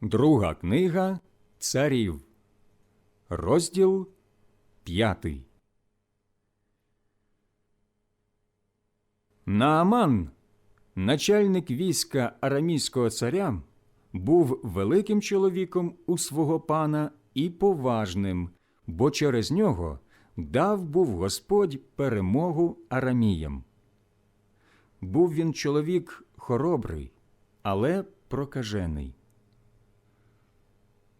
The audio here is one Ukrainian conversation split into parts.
Друга книга Царів, розділ п'ятий. Нааман, начальник війська арамійського царя, був великим чоловіком у свого пана і поважним, бо через нього дав був Господь перемогу араміям. Був він чоловік хоробрий, але прокажений.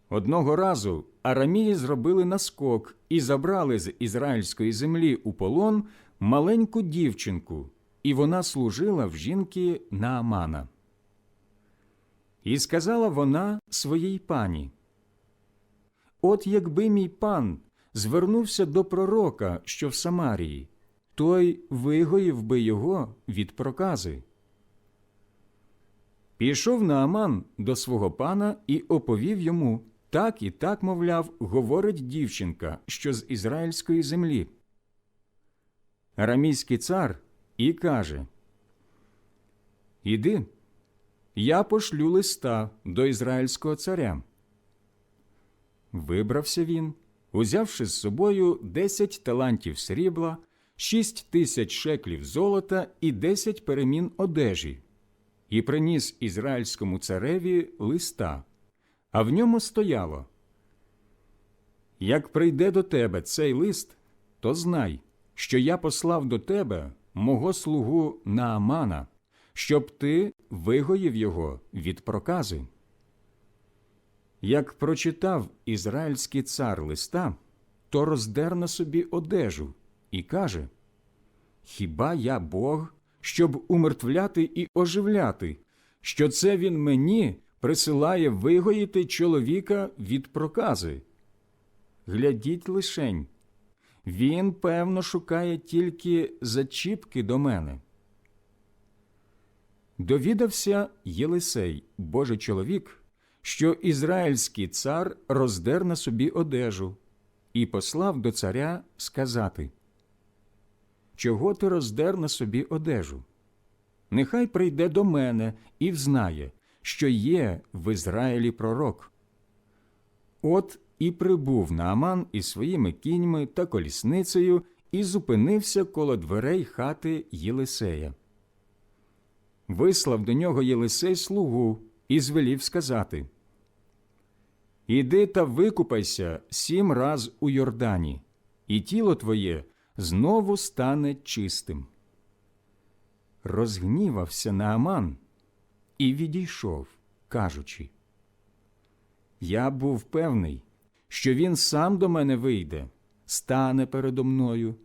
Одного разу арамії зробили наскок і забрали з ізраїльської землі у полон маленьку дівчинку, і вона служила в жінки Наамана. І сказала вона своїй пані: От якби мій пан звернувся до пророка, що в Самарії, той вигоїв би його від прокази. Пішов Нааман до свого пана і оповів йому так і так, мовляв, говорить дівчинка, що з ізраїльської землі. Арамійський цар і каже Іди, я пошлю листа до ізраїльського царя. Вибрався він, узявши з собою десять талантів срібла, шість тисяч шеклів золота і десять перемін одежі, і приніс ізраїльському цареві листа, а в ньому стояло Як прийде до тебе цей лист, то знай, що я послав до тебе мого слугу Наамана, щоб ти вигоїв його від прокази. Як прочитав ізраїльський цар листа, то роздер на собі одежу і каже Хіба я Бог, щоб умертвляти і оживляти, що це він мені присилає вигоїти чоловіка від прокази? Глядіть лишень, він, певно, шукає тільки зачіпки до мене. Довідався Єлисей, Божий чоловік, що ізраїльський цар роздер на собі одежу і послав до царя сказати Чого ти роздер на собі одежу? Нехай прийде до мене і взнає, що є в Ізраїлі пророк. От і прибув Нааман із своїми кіньми та колісницею і зупинився коло дверей хати Єлисея. Вислав до нього Єлисей слугу і звелів сказати Іди та викупайся сім раз у Йордані, і тіло твоє знову стане чистим. Розгнівався Нааман і відійшов, кажучи Я був певний, що він сам до мене вийде, стане передо мною,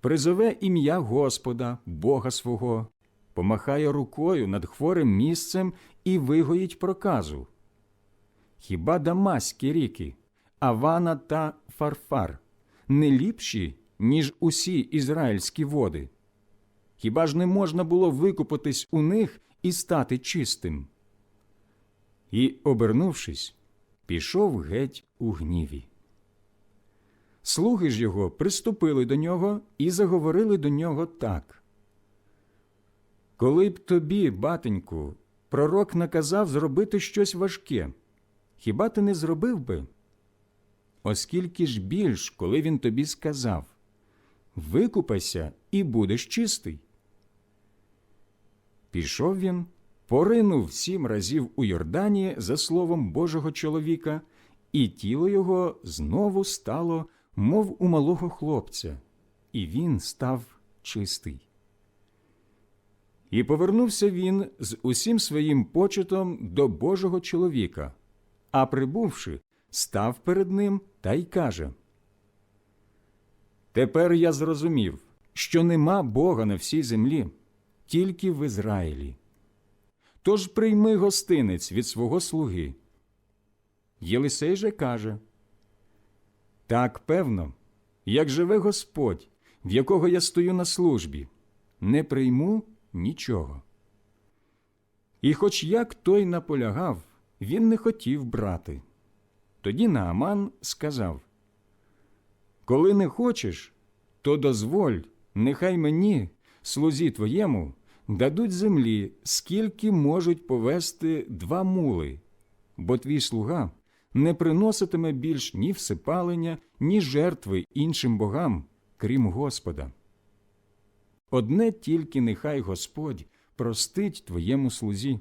призове ім'я Господа, Бога свого, помахає рукою над хворим місцем і вигоїть проказу. Хіба Дамаські ріки, Авана та Фарфар не ліпші, ніж усі ізраїльські води? Хіба ж не можна було викупатись у них і стати чистим? І, обернувшись, пішов геть у гніві. Слуги ж його приступили до нього і заговорили до нього так. Коли б тобі, батеньку, пророк наказав зробити щось важке, хіба ти не зробив би? Оскільки ж більш, коли він тобі сказав Викупайся і будеш чистий. Пішов він, поринув сім разів у Йордані за словом Божого чоловіка, і тіло його знову стало, мов у малого хлопця, і він став чистий. І повернувся він з усім своїм почетом до Божого чоловіка, а прибувши, став перед ним та й каже Тепер я зрозумів, що нема Бога на всій землі, тільки в Ізраїлі. Тож прийми гостинець від свого слуги. Єлисей же каже Так певно, як живе Господь, в якого я стою на службі, не прийму нічого. І хоч як той наполягав, він не хотів брати. Тоді Нааман сказав Коли не хочеш, то дозволь, нехай мені, слузі твоєму, дадуть землі, скільки можуть повести два мули, бо твій слуга не приноситиме більш ні всипалення, ні жертви іншим богам, крім Господа. Одне тільки нехай Господь простить твоєму слузі.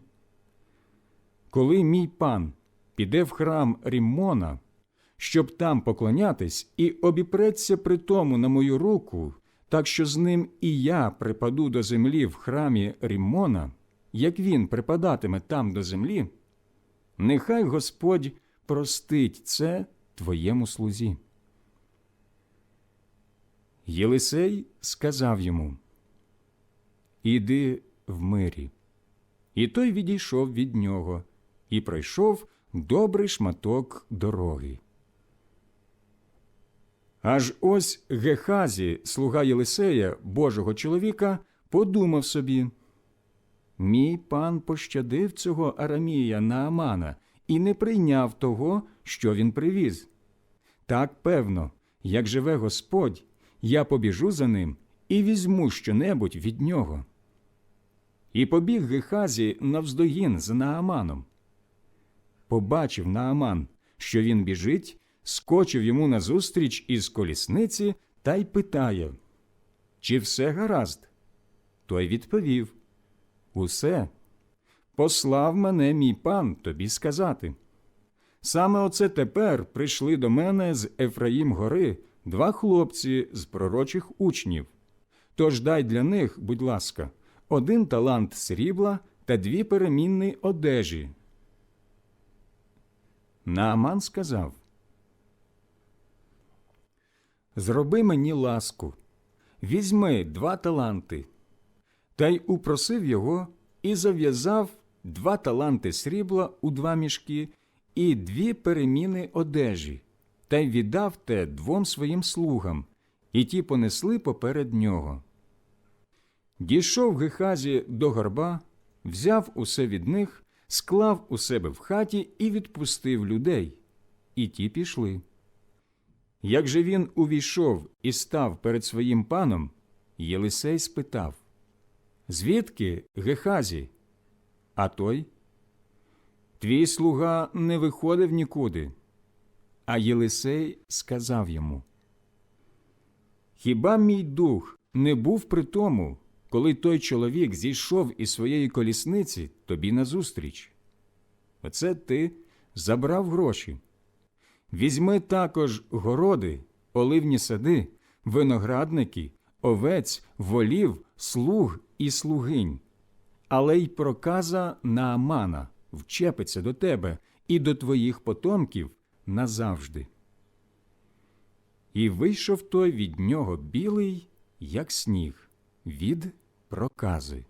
Коли мій пан піде в храм Ріммона, щоб там поклонятись, і обіпреться при тому на мою руку, так що з ним і я припаду до землі в храмі Ріммона, як він припадатиме там до землі, нехай Господь простить це твоєму слузі. Єлисей сказав йому Іди в мирі. І той відійшов від нього і пройшов добрий шматок дороги. Аж ось Гехазі, слуга Єлисея, Божого чоловіка, подумав собі Мій пан пощадив цього Арамія Наамана і не прийняв того, що він привіз. Так певно, як живе Господь, я побіжу за ним і візьму щонебудь від нього. І побіг Гехазі навздогін з Нааманом. Побачив Нааман, що він біжить, скочив йому назустріч із колісниці та й питає Чи все гаразд? Той відповів Усе. Послав мене мій пан тобі сказати. Саме оце тепер прийшли до мене з Ефраїм гори два хлопці з пророчих учнів. Тож дай для них, будь ласка, один талант срібла та дві перемінні одежі. Нааман сказав Зроби мені ласку, візьми два таланти. Та й упросив його і зав'язав два таланти срібла у два мішки і дві переміни одежі, та й віддав те двом своїм слугам, і ті понесли поперед нього. Дійшов Гехазі до горба, взяв усе від них, склав у себе в хаті і відпустив людей, і ті пішли. Як же він увійшов і став перед своїм паном, Єлисей спитав Звідки Гехазі? А той? Твій слуга не виходив нікуди. А Єлисей сказав йому Хіба мій дух не був при тому, коли той чоловік зійшов із своєї колісниці тобі назустріч? Оце ти забрав гроші. Візьми також городи, оливні сади, виноградники, овець, волів, слуг і слугинь. Але й проказа Наамана вчепиться до тебе і до твоїх потомків назавжди. І вийшов той від нього білий, як сніг, від прокази.